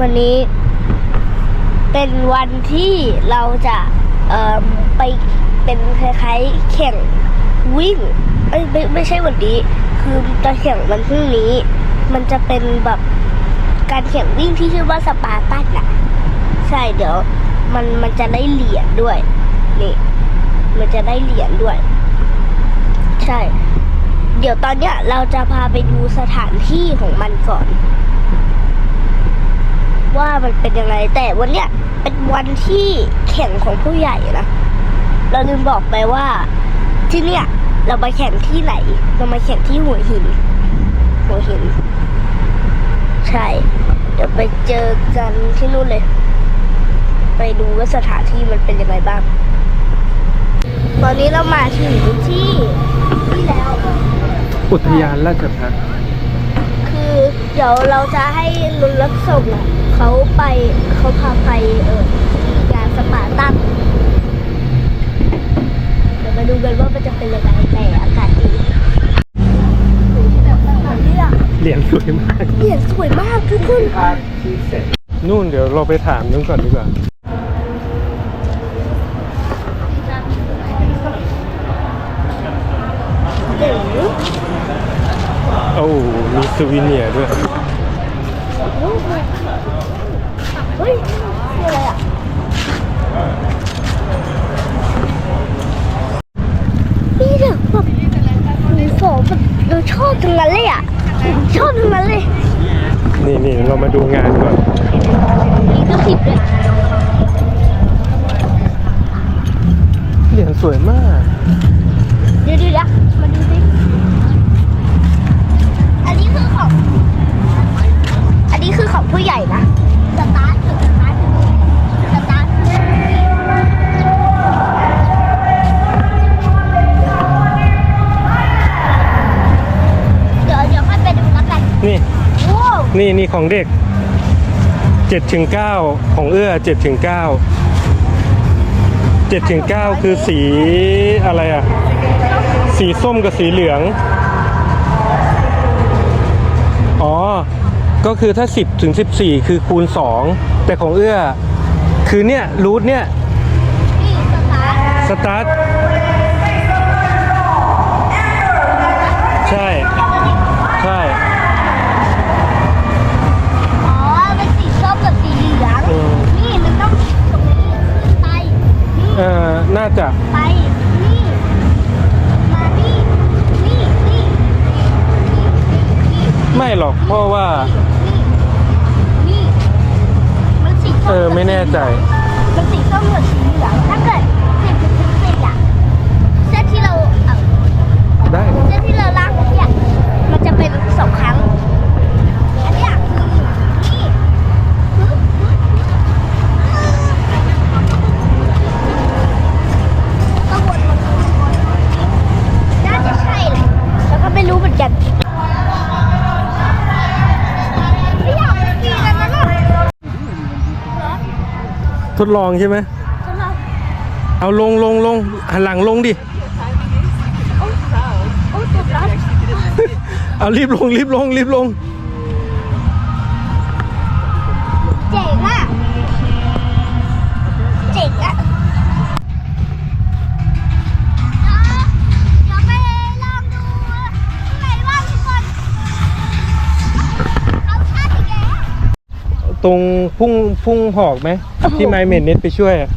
วันนี้เป็นวันที่เราจะเอ่อไปเป็นคล้ายๆแข่งวิ่งไม่ไม่ใช่วันนี้ คือจะแข่งวันพรุ่งนี้ มันจะเป็นแบบการแข่งวิ่งที่ชื่อว่าสปาร์ตันอะใช่เดี๋ยว มันมันจะได้เหรียญด้วย นี่ มันจะได้เหรียญด้วย ใช่ เดี๋ยวตอนเนี้ยเราจะพาไปดูสถานที่ของมันก่อน ว่ามันเป็นยังไงแต่วันเนี้ยเป็นวันที่แข่งของผู้ใหญ่นะเราลืมบอกไปว่าที่เนี่ย เรามาแข่งที่ไหน เรามาแข่งที่หัวหิน หัวหิน ใช่ เดี๋ยวไปเจอกันที่นู่นเลย ไปดูว่าสถานที่มันเป็นยังไงบ้าง ตอนนี้เรามาถึงที่ แล้ว อุทยานราชพัฒน์คือเดี๋ยวเราจะให้รถรับส่งอะเขาไปเขาพาไปเออที่งานสปาร์ตันเดี๋ยวมาดูกันว่ามันจะเป็นยังไงแต่อากาศดีแบบนี้อะเหรียญสวยมากเหรียญสวยมากทุกคนนู่นเดี๋ยวเราไปถามนึงก่อนดีกว่า โอ้มีซูวิเนียร์ด้วย เฮ้ยคืออะไรอะนี่เดี๋ยวแบบหนูขอแบบเราชอบทั้งนั้นเลยอะชอบทั้งนั้นเลย นี่นี่เรามาดูงานก่อน นี่ก็ผิดเลยเหรียญสวยมาก เดี๋ยวเดี๋ยวมาดูสิอันนี้คือของ อันนี้คือของผู้ใหญ่นะสตาร์ทถึงสตาร์ทถึงสตาร์ทเดี๋ยวเดี๋ยวค่อยไปดูแล้วกันนี่ว้นี่นี่ของเด็ก7ถึง9ของเอื้อ7ถึง9 7ถึง9คือสีอะไรอะ สีส้มกับสีเหลือง อ๋อ ก็คือถ้า 10 ถึง 14 คือคูณ 2 แต่ของเอื้อ คือเนี่ยรูทเนี่ยนี่สตาร์ทสตาร์ทใช่ ใช่อ๋อเป็นสีส้มกับสีเหลืองอืมนี่มันต้องตรงนี้ขึ้นไปนี่เอ่อน่าจะ ไป นี่ มานี่ นี่ นี่ ไม่หรอกเพราะว่า นี่มันสีส้มเออไม่แน่ใจ มันสีส้มกับสีเหลืองถ้าเกิดสิบถึงสิบสี่อะเส้นที่เราเอาได้ เส้นที่เราลากเนี่ยมันจะเป็นสองครั้ ดลองใช่ไหมเอาลงลงลงหันหลังลงดิ เอารีบลงรีบลงรีบลง ตรงพุ่งพุ่งหอกไหมที่ไมเมนเน็ตไปช่วยอะ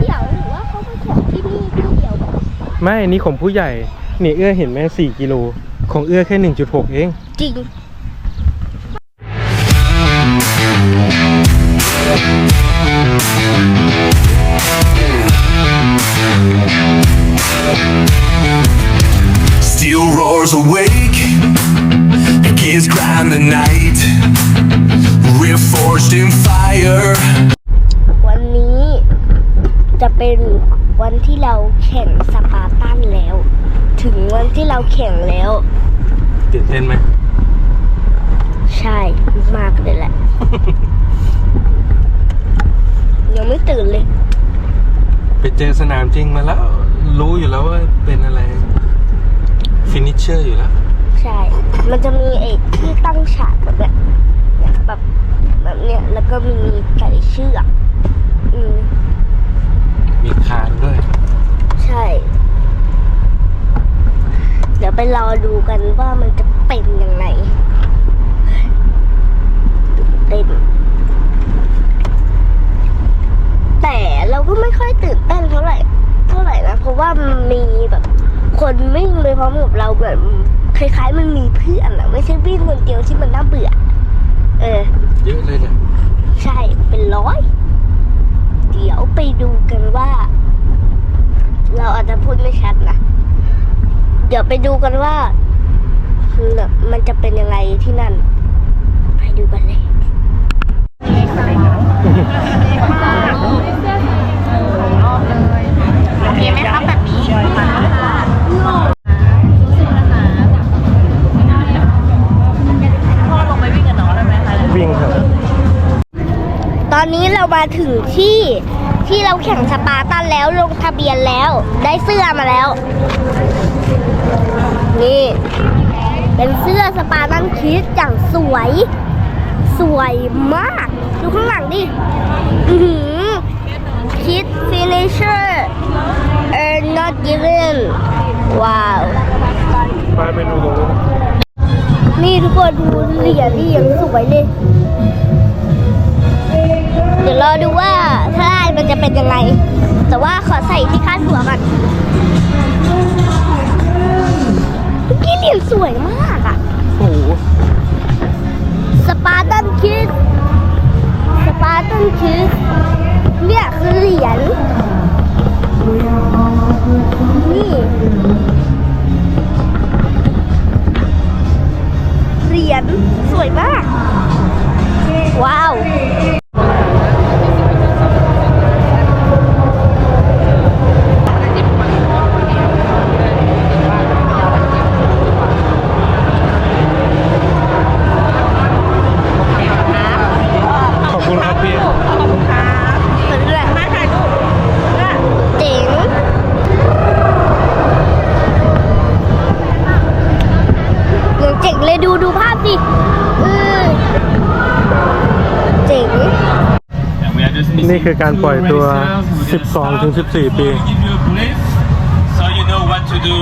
เดี๋ยวหรือว่าเขาไปแข่งที่นี่ที่เดียวไม่อันนี้ของผู้ใหญ่นี่เอื้อเห็นไหมสี่กิโลของเอื้อแค่หนึ่งจุดหกเอง จริง นเต้นไหมใช่มากเลยแหละ ยังไม่ตื่นเลย ไปเจอสนามจริงมาแล้ว รู้อยู่แล้วว่าเป็นอะไร ฟินิชเชอร์อยู่แล้ว ใช่ มันจะมีไอ้ที่ตั้งฉากแบบเนี้ยเนี่ยแบบแบบเนี้ยแล้วก็มีใส่เชือกอืมมีคานด้วย ใช่ เดี๋ยวไปรอดูกันว่ามันจะ เป็นยังไงตื่นเต้นแต่เราก็ไม่ค่อยตื่นเต้นเท่าไหร่ เท่าไหร่นะเพราะว่ามันมีแบบ คนวิ่งไปพร้อมกับเราแบบคล้ายๆ มันมีเพื่อนอะไม่ใช่วิ่งคนเดียวที่มันน่าเบื่อ เออ เยอะเลยเนี่ยใช่เป็นร้อย เดี๋ยวไปดูกันว่า เราอาจจะพูดไม่ชัดนะ เดี๋ยวไปดูกันว่า มันจะเป็นยังไงที่นั่น ไปดูกันเลยมีไหมคะแบบนี้พ่อลงไปวิ่งกับน้องได้ไหมคะวิ่งครับตอนนี้เรามาถึงที่ที่เราแข่งสปาตันแล้วลงทะเบียนแล้ว ได้เสื้อมาแล้ว นี่ เป็นเสื้อสปาร์ตันคิดอย่างสวย สวยมาก ดูข้างหลังดิ อือหือคิด finisher are not given ว้าว ไปไปดูตรงนู้นนี่ทุกคนดูเหรียญนี่ยังสวยเลย เดี๋ยวรอดูว่าถ้าได้มันจะเป็นยังไง แต่ว่าขอใส่ที่คาดหัวก่อน เมื่อกี้เหรียญสวยมากอะโอ้โหสปาร์ตันคิดสปาร์ตันคิดเนี่ยคือเหรียญนี่เหรียญสวยมาก ว้าว ขอบคุณครับพี่ มันด้วย มาถ่ายรูป เจ๋งยังเจ๋งเลยดูดูภาพสิเออเจ๋ง นี่ คือการปล่อยตัว 12 ถึง 14 ปี give you a brief so you know what to do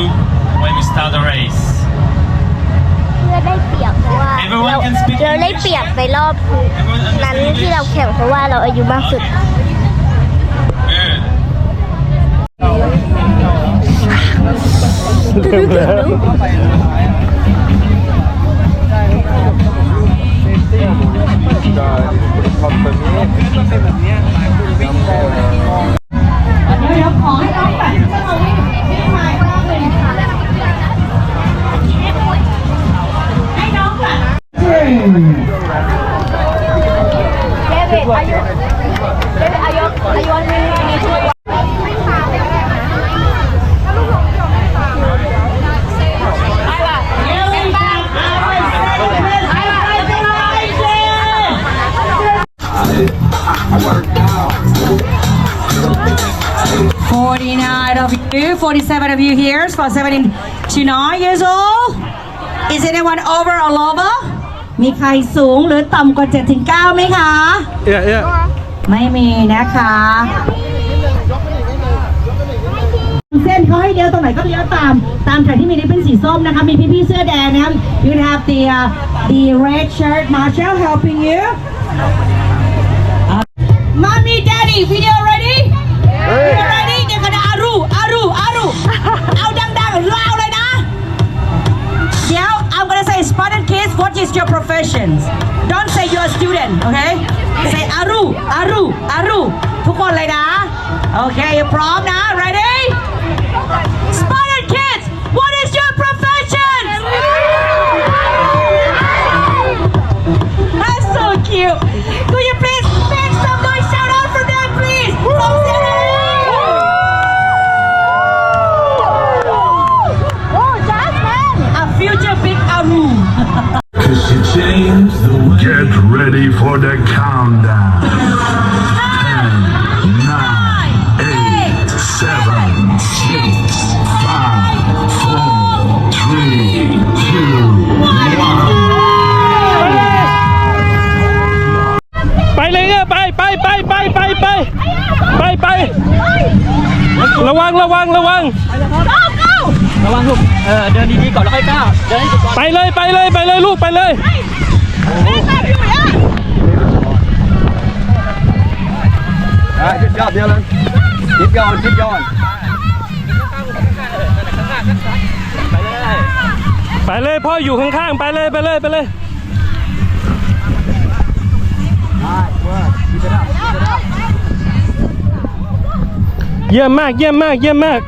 when you start the race. เพื่อได้เปรียบเพราะว่า Everyone เรา can speak เราได้เปรียบในรอบนั้นที่เราแข่งเพราะว่าเราอายุมากสุด Good. Of you here, for 79 years old. Is anyone over or lower? มีใครสูงหรือต่ำกว่า7ถึง9ไหมคะเอ๊ะเอ๊ะไม่มีนะคะ เส้นเขาให้เลี้ยวตรงไหนก็เลี้ยวตาม ตามแถวที่มีริบบิ้นสีส้มนะคะ มีพี่ๆเสื้อแดงนะครับ you have the uh, the red shirt marshal helping you mommy daddy video ready video what is your profession don't say you're a student okay say อารูอารูอารูทุกคนเลยนะ โอเค พร้อมนะ ready Spartan kids what is your ไปเลยลูกไปเลยยู่ดยอดเดียวเลยยึดยอดยึดยอดไปเลยพ่ออยู่ข้างๆ ไปเลยไปเลยไปเลยเยี่ยมมากเยี่ยมมากเยี่ยมมาก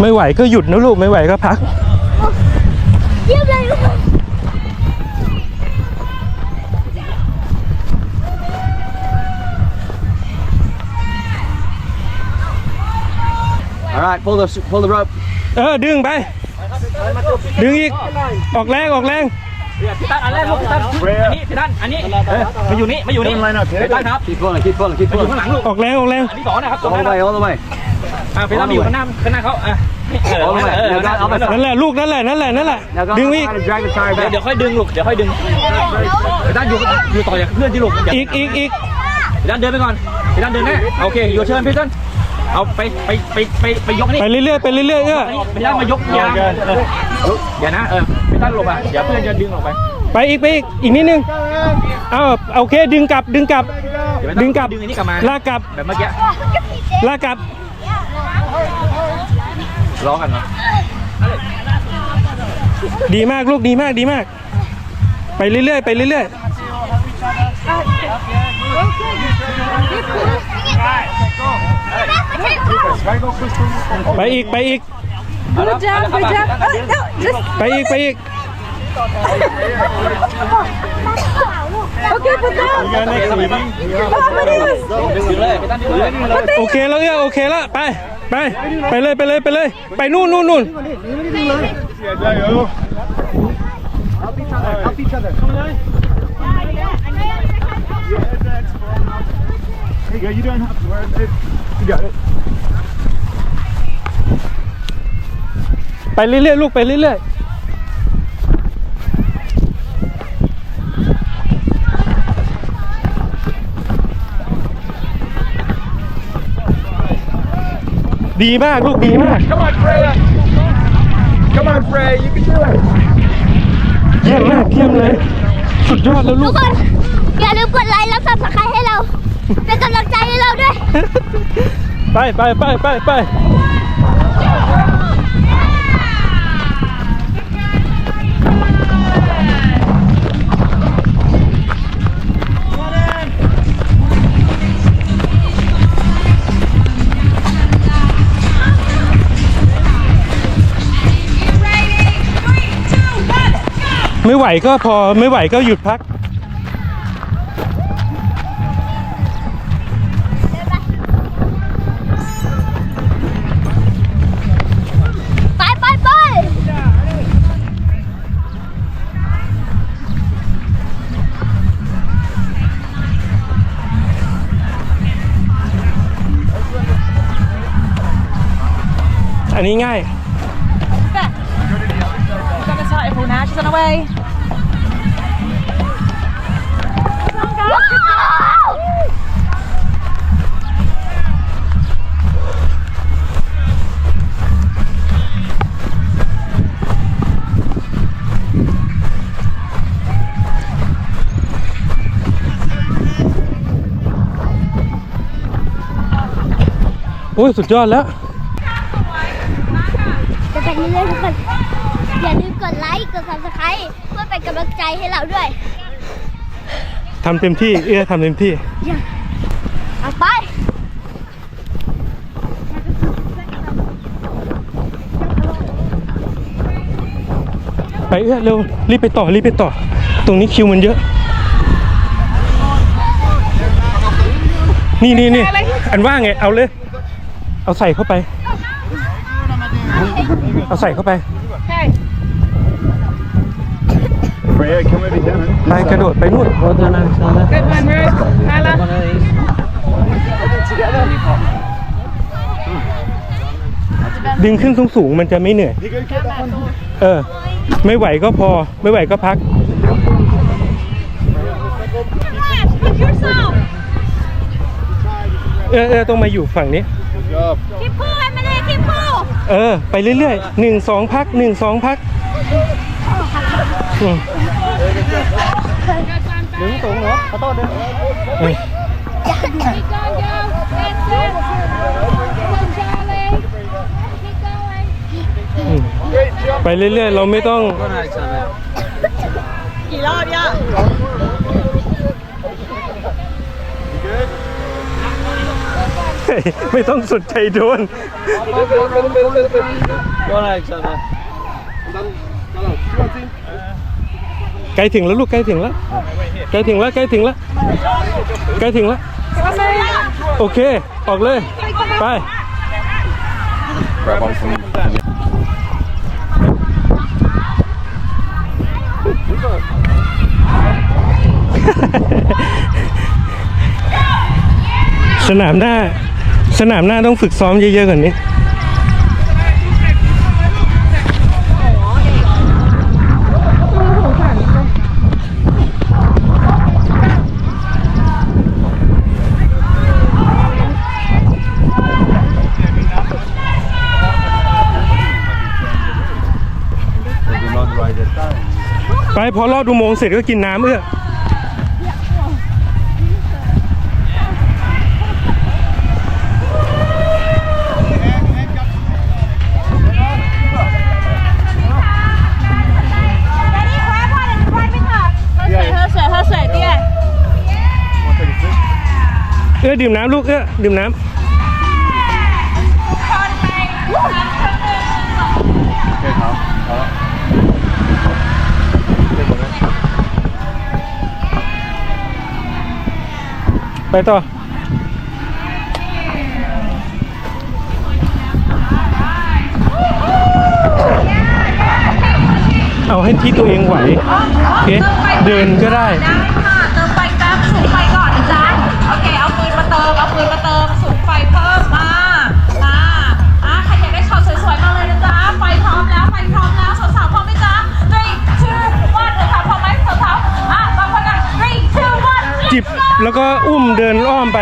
ไม่ไหวก็หยุดนะลูกไม่ไหวก็พักเยี่ยมเลยลูก All right, pull the pull the rope. เออดึงไป ดึงอีก ออกแรงออกแรงพี่ตั้นอันแรกลูกพี่ตั้นอันนี้พี่ตั้นอันนี้มาอยู่นี่มาอยู่นี่พี่ตั้นครับ Keep pulling, keep pulling, keep มาอยู่ pulling. ข้างหลังลูกออกแรงออกแรงอันที่สองนะครับตรง All นั้ the น way, all the way. อ่าพี่ตั้นมาอยู่ข้างหน้าข้างหน้าเขาอะ All the way. Now, guys, I'll นั่นแหละลูกนั่นแหละนั่นแหละนั่นแหละ Now, go ดึงอีก try to drag the tire เดี๋ยว back. เดี๋ยวค่อยดึงลูกเดี๋ยวค่อยดึงพี่ตั้นอยู่อยู่ต่อจากเพื่อนที่ลูกอย่าอีกอีกอีกพี่ตั้นเดินไปก่อนพี่ตั้นเดินแน่โอเคอยู่เชิญพี่ตั้นเอาไปไปไปไปไปยกนี่ไปเรื่อยๆไปเรื่อยๆเออพี่ตั้นมายกยางเดี๋ยวนะเออพี่ตั้นหลบอะเดี๋ยวเพื่อนจะดึงออกไป ไปอีกไปอีกอีกนิดนึงเอาโอเคดึงกลับดึงกลับเดี๋ยวดึงกลับดึงอันนี้กลับมาลากกลับแบบเมื่อกี้ลากกลับ ล้อกันเนาะดีมากลูกดีมากดีมาก ไปเรื่อยๆไปเรื่อยๆไปอีกไปอีก Good job Good job ไปอีกไปอีกดึงเลยพี่ตั้นดึงเลยโอเคแล้วเนี่ยโอเคแล้วไป ไป ไปเลยไปเลยไปเลย ไปนู่นนู่นนู่น Hey, you don't have to worry. You got it. ไปเรื่อยๆลูกไปเรื่อยๆ ดีมากลูกดีมาก Come on, Freya. Come on, Freya. You can do it. เยี่ยมมากเยี่ยมเลย สุดยอดแล้วลูทุกก คน อย่าลืมกดไลค์และ subscribe ให้เรา เป็นกำลังใจให้เราด้วย ไปไปไปไปไป วก็พอไม่ไหวก็หยุดพัก ไปไปไปอันนี้ง่าย Gonna start everyone now. She's on her way. โอ้ยสุดยอดแล้ว จะไปเรื่อยๆทุกคนอย่าลืมกดไลค์ กด subscribe เพื่อเป็นกำลังใจให้เราด้วย ทำเต็มที่ เอื้อทำเต็มที่เอาไปไปเอื้อเร็วรีบไปต่อรีบไปต่อ ตรงนี้คิวมันเยอะ นี่นี่นี่อันว่าไงเอาเลย เอาใส่เข้าไป เอาใส่เข้าไป ไปกระโดดไปนู่นดึงขึ้นสูงสูงมันจะไม่เหนื่อย เออ ไม่ไหวก็พอ ไม่ไหวก็พัก เออเออต้องมาอยู่ฝั่งนี้คลิปคู่ไมาได้คลิปคู่ เออ ไปเรื่อยๆหนึ่งสองพักหนึ่งสองพัก อืมดึงสูงเหรอขอโทษด้วยไปเรื่อยๆ เราไม่ต้อง กี่รอบเนี่ยไม่ต้องสนใจโดน ใกล้ถึงแล้วลูกใกล้ถึงแล้วใกล้ถึงแล้วใกล้ถึงแล้วใกล้ถึงแล้วโอเค ออกเลย ไปสนามหน้า สนามหน้าต้องฝึกซ้อมเยอะๆกว่านี้ไพอลอดอุโมงค์เสร็จก็กินน้ำเอื้อเอื้อดื่มน้ำลูกเอื้อดื่มน้ำ ไปต่อ เอาให้ที่ตัวเองไหว โอเค เดินก็ได้ แล้วก็อุ้มเดินอ้อมไป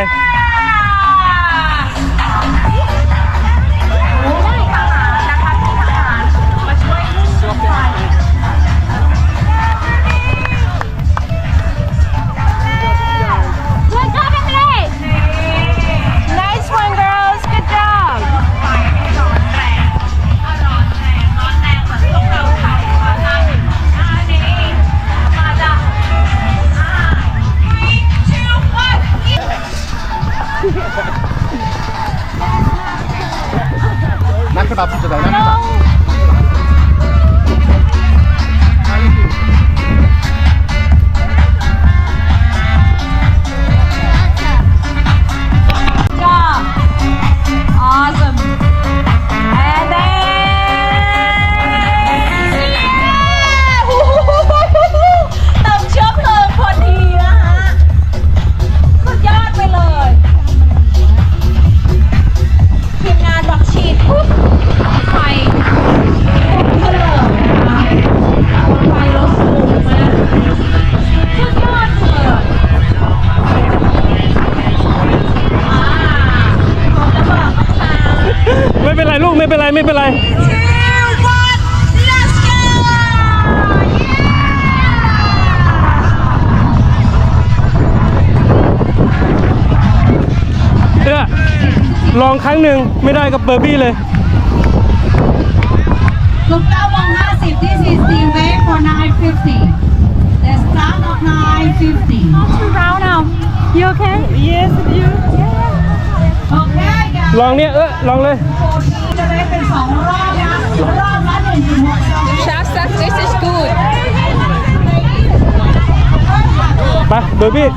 とか ลองครั้งหนึ่งไม่ได้กับเบอร์บี้เลย Look that one massive. This is the way for 950. The start of 950. round now you okay yes you โอเคเดี๋ยวลองเนี่ยเออลองเลยจะได้เป็นสองรอบนะรอบละหนึ่งถึงหกรอบ Shasta, this is good. ไปเบอร์บี้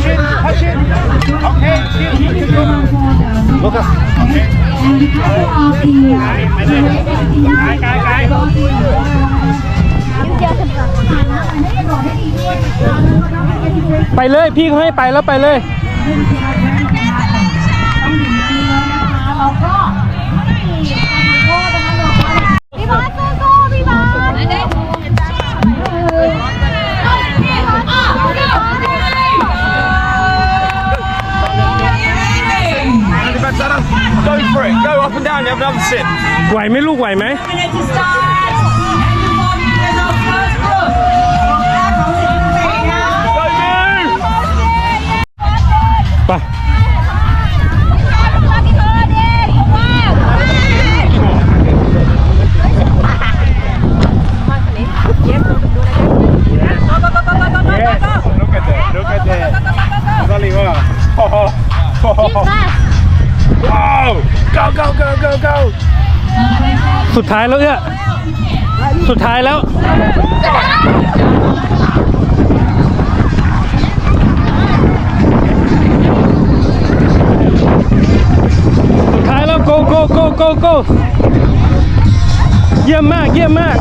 Touch it, touch it. Okay, chill. Lucas. Guy, guy, guy. ไปเลยพี่เขาให้ไปแล้วไปเลยพี่บอส เชฟทำเสร็จ ไหวไหมลูกไหวไหม สุดท้ายแล้วเนี่ยสุดท้ายแล้ว สุดท้ายแล้ว go go go go go เยี่ยมมาก เยี่ยมมาก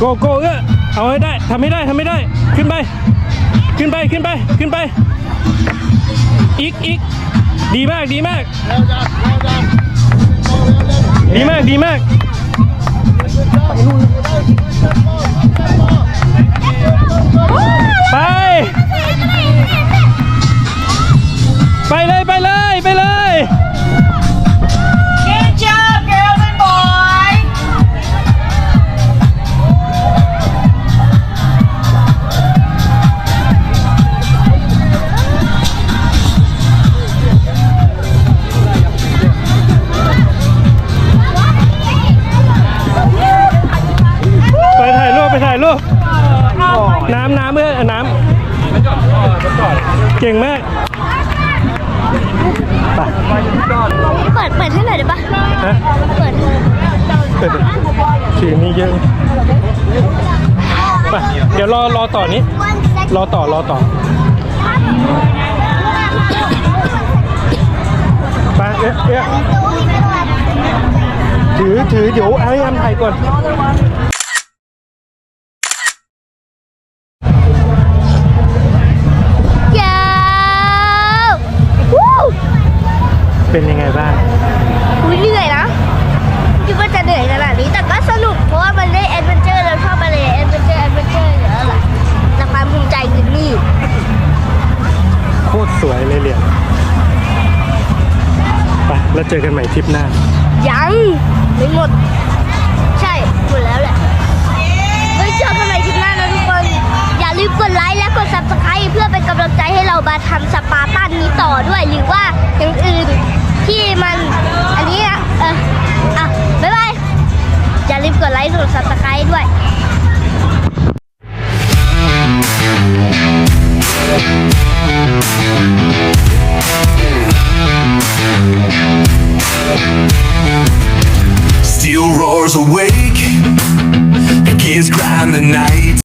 go go เออเอาให้ได้ทำให้ได้ทำให้ได้ ขึ้นไป ขึ้นไปขึ้นไปขึ้นไป อีกอีกดีมากดีมาก ดีมากดีมากไป น้ำน้ำเมื่อน้ำเก่งมากเปิดเปิดให้หน่อยได้ปะฮะเปิดเปิดสีนี้เยอะไปเดี๋ยวรอรอต่อนี้ รอต่อรอต่อไปเอ๊ะเอ๊ะถือถือเดี๋ยวให้อันถ่ายก่อน เป็นยังไงบ้างอุ๊ยเหนื่อยนะคิดว่าจะเหนื่อยขนาดนี้ แต่ก็สนุกเพราะว่ามันได้แอดเวนเจอร์เราชอบอะไรแอดเวนเจอร์แอดเวนเจอร์เยอะแหละแต่ความภูมิใจคือนี่โคตรสวยเลยเหรียญไปแล้วเจอกันใหม่ทริปหน้า ยังไม่หมด ค์กด subscribe เพื่อเป็นกำลังใจให้เรามาทำสปาตันนี้ต่อด้วยหรือว่าอย่างอื่นที่มันอันนี้นะเอออะบ๊ายบายอย่าลืมกดไลค์กด subscribe ด้วย Steel roars awake, begins grind the night.